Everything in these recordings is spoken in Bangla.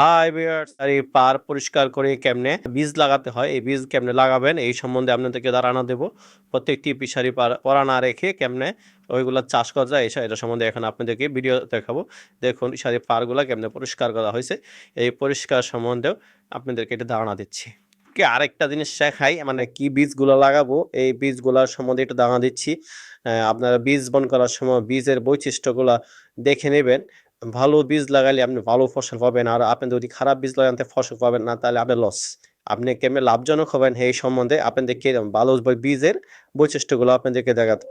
হাই ভিউয়ার্স আর এই পার পরিষ্কার করে কেমনে বীজ লাগাতে হয়, এই বীজ কেমনে লাগাবেন, এই সম্বন্ধে আপনাদেরকে ধারণা দেব। প্রত্যেকটি পিসারি পার না রেখে কেমনে ওইগুলা চাষ করা যায় এটা সম্বন্ধে এখন আপনাদেরকে ভিডিও দেখাবো। দেখুন সারি পারগুলা কেমনে পরিষ্কার করা হয়েছে, এই পরিষ্কার সম্বন্ধেও আপনাদেরকে এটা ধারণা দিচ্ছি। কি আরেকটা জিনিস শেখাই মানে কি বীজগুলো লাগাবো, এই বীজগুলোর সম্বন্ধে একটু ধারণা দিচ্ছি। আপনারা বীজ বন করার সময় বীজের বৈশিষ্ট্যগুলা দেখে নেবেন। ভালো বীজ লাগালে আপনি ভালো ফসল পাবেন। আর আপনি যদি খারাপ বীজ লাগান ফসল পাবেন না, তাহলে আপনি লস আপনি কেমন লাভজনক হবেন এই সম্বন্ধে আপনাদেরকে ভালো বীজের বৈশিষ্ট্যগুলো আপনাদেরকে দেখাতে।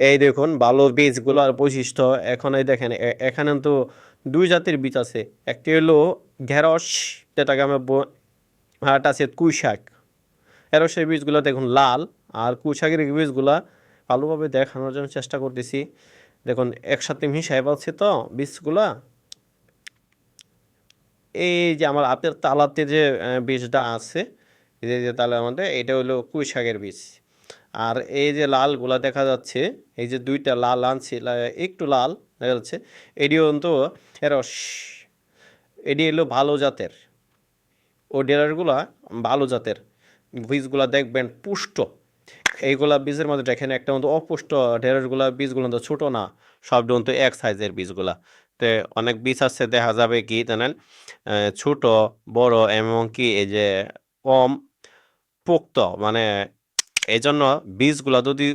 এই দেখুন, ভালো বীজগুলোর বৈশিষ্ট্য। এখন এই দেখেন এখানে তো দুই জাতির বীজ আছে। একটি হলো ঢেঁড়স, যেটাকে আমরা ব- আর আছে কুই শাক ঢেঁড়সের বীজগুলো দেখুন লাল। আর কুই শাকের বীজগুলা ভালোভাবে দেখানোর জন্য চেষ্টা করতেছি। দেখুন, একসাথে মিশাই পাচ্ছি তো, বীজগুলা। এই যে আমার আপের তালাতে যে বীজটা আছে, এই যে তালের মধ্যে এটা হলো পুঁই শাকের বীজ। আর এই যে লালগুলা দেখা যাচ্ছে, এই যে দুইটা লাল আনছি একটু লাল, দেখা যাচ্ছে এটিও কিন্তু এরস এটি হলো ভালো জাতের। ও ডেলারগুলা ভালো জাতের। বীজগুলা দেখবেন পুষ্ট। এইগুলা বীজের মধ্যে দেখেন একটা মতো অপুষ্ট ঢেঁড়সগুলা বীজগুলো তো ছোটো না, সব তো এক সাইজের বীজগুলা। তে অনেক বীজ আছে, দেখা যাবে কি জানেন? ছোটো, বড় এমনকি এই যে কম পোক্ত মানে এই জন্য বীজগুলো যদি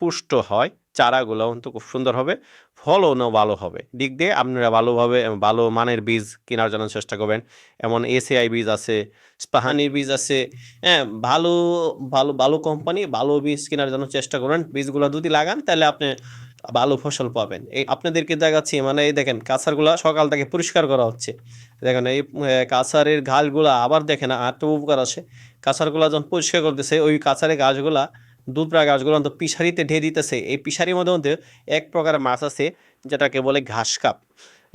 পুষ্ট হয় চারাগুলো কিন্তু খুব সুন্দর হবে, ফলনও ভালো হবে। দিক দিয়ে আপনারা ভালোভাবে ভালো মানের বীজ কেনার জন্য চেষ্টা করবেন। এমন এসিআই বীজ আছে স্পাহানির বীজ আছে হ্যাঁ ভালো ভালো ভালো কোম্পানি, ভালো বীজ কেনার জন্য চেষ্টা করেন বীজগুলো যদি লাগান, তাহলে আপনি ভালো ফসল পাবেন। এই আপনাদেরকে দেখাচ্ছি মানে এই দেখেন কাঁচারগুলা সকাল থেকে পরিষ্কার করা হচ্ছে। দেখেন, এই কাঁচারের ঘাসগুলা আবার দেখেন তো উপকার আছে। কাঁচারগুলা যখন পরিষ্কার করতেছে, ওই কাঁচারের গাছগুলা দুধরা গাছগুলো তো পিসারিতে ঢেয়ে দিতেছে। এই পিসারির মধ্যে মধ্যে এক প্রকার মাছ আছে, যেটাকে বলে ঘাস কাপ।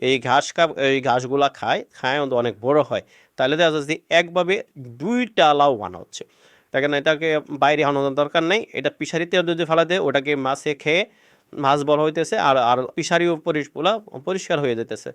এই ঘাস কাপ, এই ঘাসগুলা খায় খায় অন্ত অনেক বড় হয়। তাহলে দেখা যাচ্ছে একভাবে দুইটা লাউ বানা হচ্ছে। দেখেন, এটাকে বাইরে আনানোর দরকার নেই। এটা পিসারিতে যদি ফেলা দেয় ওটাকে মাছে খেয়ে মাছ বড় হইতেছে আর আর পিসারিও পরিষ্কার পরিষ্কার হয়ে যেতেছে।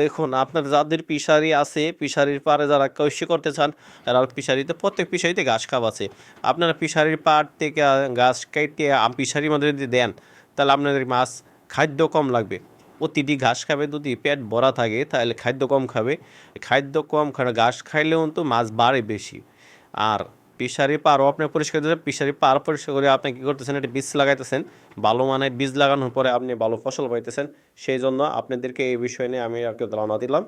দেখুন, আপনার যাদের পিসারি আছে, পিসারির পাড়ে যারা কৃষি করতে চান, তারা পিসারিতে, প্রত্যেক পিসারিতে ঘাস খাপ আছে। আপনারা পিসারির পাড় থেকে ঘাস কেটে পিসারির মধ্যে যদি দেন, তাহলে আপনাদের মাছ খাদ্য কম লাগবে। প্রতিটি ঘাস খাবে যদি পেট ভরা থাকে, তাহলে খাদ্য কম খাবে। খাদ্য কম খাবে ঘাস খাইলেও তো মাছ বাড়ে বেশি। আর পিসারি পারও আপনি পরিষ্কার দিতে পিসারি পার পরিষ্কার করে আপনি কি করতেছেন একটা বীজ লাগাইতেছেন। ভালো মানের বীজ লাগানোর পরে আপনি ভালো ফসল পাইতেছেন। সেই জন্য আপনাদেরকে এই বিষয় নিয়ে আমি আর কি ধারণা দিলাম।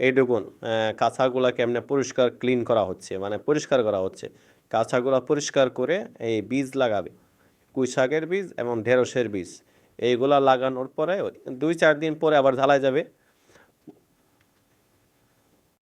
এই দেখুন আহ, কাঁচাগুলা কেমনে পরিষ্কার ক্লিন করা হচ্ছে মানে পরিষ্কার করা হচ্ছে। কাঁচাগুলা পরিষ্কার করে এই বীজ লাগাবে। কুই শাকের বীজ এবং ঢেঁড়সের বীজ। এইগুলা লাগানোর পরে দুই চার দিন পরে আবার ঢালাই যাবে।